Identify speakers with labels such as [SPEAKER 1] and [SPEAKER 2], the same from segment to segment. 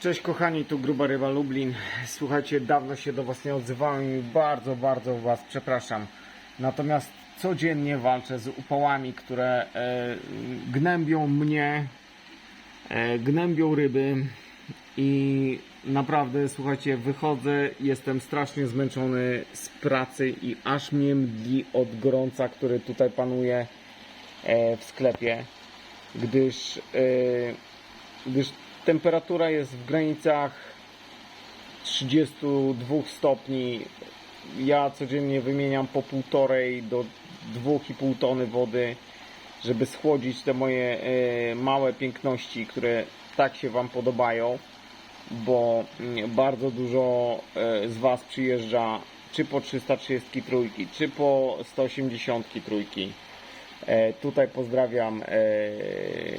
[SPEAKER 1] Cześć kochani, tu Gruba Ryba Lublin. Słuchajcie, dawno się do Was nie odzywałem i bardzo, bardzo Was przepraszam. Natomiast codziennie walczę z upałami, które e, gnębią mnie, e, gnębią ryby i naprawdę, słuchajcie, wychodzę, jestem strasznie zmęczony z pracy i aż mnie mdli od gorąca, który tutaj panuje e, w sklepie, gdyż, e, gdyż temperatura jest w granicach 32 stopni. Ja codziennie wymieniam po półtorej do 2,5 tony wody, żeby schłodzić te moje e, małe piękności, które tak się Wam podobają, bo mm, bardzo dużo e, z Was przyjeżdża czy po 333, czy po 183. E, tutaj pozdrawiam e,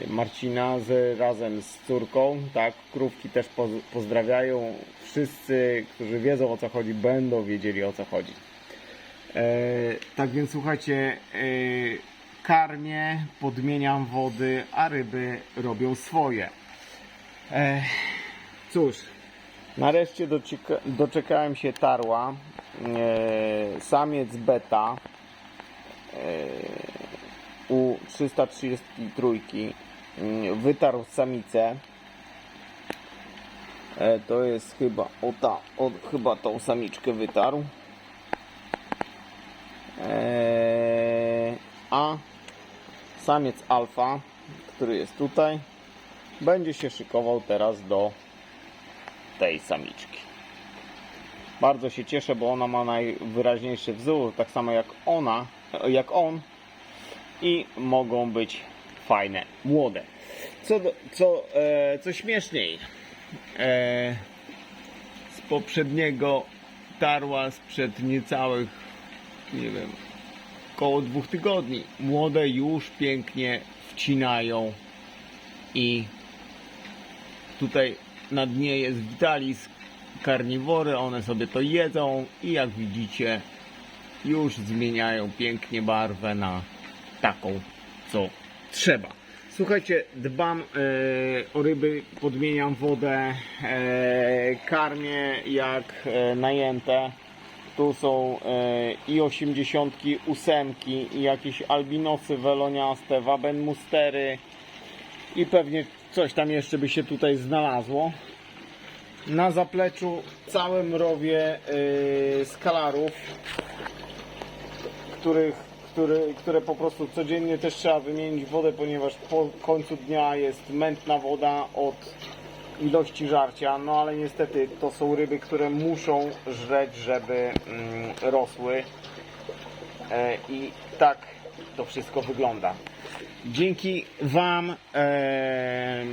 [SPEAKER 1] Marcina z, razem z córką, tak, krówki też poz, pozdrawiają. Wszyscy, którzy wiedzą o co chodzi, będą wiedzieli o co chodzi. E, tak więc słuchajcie, e, karmię, podmieniam wody, a ryby robią swoje. E, cóż, nareszcie doczeka, doczekałem się tarła. E, samiec beta. E, u 333 mm, wytarł samicę. E, to jest chyba o ta, o, chyba tą samiczkę wytarł. E, a samiec alfa, który jest tutaj, będzie się szykował teraz do tej samiczki. Bardzo się cieszę, bo ona ma najwyraźniejszy wzór, tak samo jak ona, jak on i mogą być fajne, młode. Co, do, co, e, co śmieszniej, e, z poprzedniego tarła sprzed niecałych, nie wiem, około dwóch tygodni, młode już pięknie wcinają i tutaj na dnie jest Vitalis karniwory, one sobie to jedzą i jak widzicie już zmieniają pięknie barwę na taką, co trzeba. Słuchajcie, dbam e, o ryby, podmieniam wodę, e, karmię jak e, najęte. Tu są e, i 88, i jakieś albinosy weloniaste, wabenmustery i pewnie coś tam jeszcze by się tutaj znalazło. Na zapleczu całym rowie e, skalarów, których który, które po prostu codziennie też trzeba wymienić wodę, ponieważ po końcu dnia jest mętna woda od ilości żarcia, no ale niestety to są ryby, które muszą żreć, żeby mm, rosły e, i tak to wszystko wygląda. Dzięki Wam e,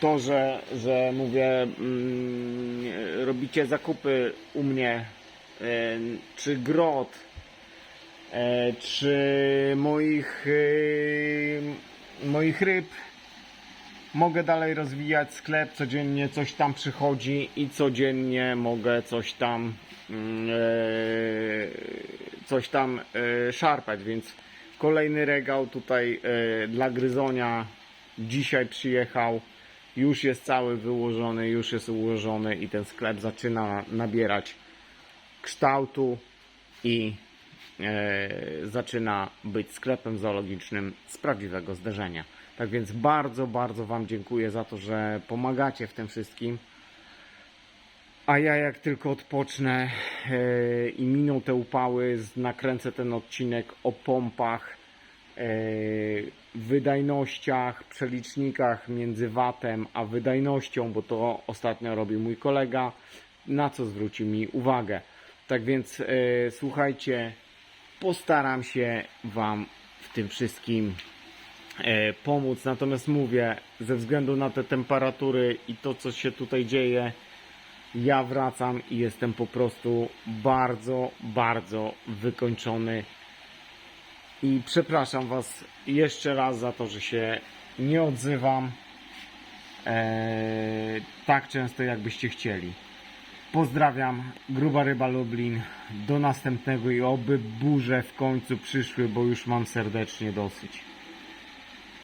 [SPEAKER 1] to, że, że mówię, mm, robicie zakupy u mnie, e, czy grot, czy moich, e, moich ryb. Mogę dalej rozwijać sklep, codziennie coś tam przychodzi i codziennie mogę coś tam mm, e, coś tam e, szarpać, więc kolejny regał tutaj e, dla gryzonia dzisiaj przyjechał. Już jest cały wyłożony, już jest ułożony i ten sklep zaczyna nabierać kształtu i e, zaczyna być sklepem zoologicznym z prawdziwego zdarzenia. Tak więc bardzo, bardzo Wam dziękuję za to, że pomagacie w tym wszystkim. A ja jak tylko odpocznę e, i miną te upały, nakręcę ten odcinek o pompach, e, wydajnościach, przelicznikach między watem a wydajnością, bo to ostatnio robił mój kolega, na co zwrócił mi uwagę. Tak więc e, słuchajcie, postaram się Wam w tym wszystkim e, pomóc. Natomiast mówię, ze względu na te temperatury i to, co się tutaj dzieje, ja wracam i jestem po prostu bardzo, bardzo wykończony. I przepraszam Was jeszcze raz za to, że się nie odzywam e, tak często, jakbyście chcieli. Pozdrawiam, Gruba Ryba Lublin. Do następnego i oby burze w końcu przyszły, bo już mam serdecznie dosyć.